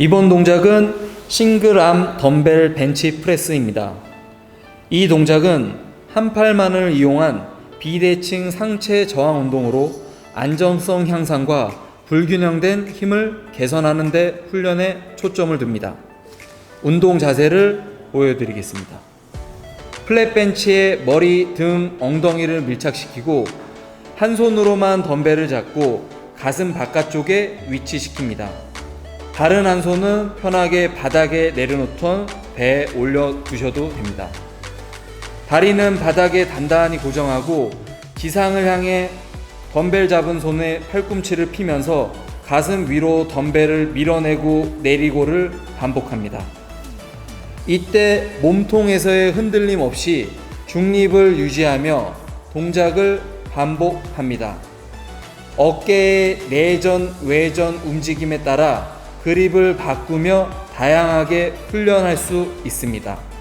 이번 동작은 싱글암 덤벨 벤치 프레스입니다. 이 동작은 한 팔만을 이용한 비대칭 상체 저항 운동으로 안정성 향상과 불균형된 힘을 개선하는 데 훈련에 초점을 둡니다. 운동 자세를 보여드리겠습니다. 플랫 벤치에 머리, 등, 엉덩이를 밀착시키고 한 손으로만 덤벨을 잡고 가슴 바깥쪽에 위치시킵니다. 다른 한 손은 편하게 바닥에 내려놓던 배에 올려 두셔도 됩니다. 다리는 바닥에 단단히 고정하고 기상을 향해 덤벨 잡은 손에 팔꿈치를 피면서 가슴 위로 덤벨을 밀어내고 내리고를 반복합니다. 이때 몸통에서의 흔들림 없이 중립을 유지하며 동작을 반복합니다. 어깨의 내전, 외전 움직임에 따라 그립을 바꾸며 다양하게 훈련할 수 있습니다.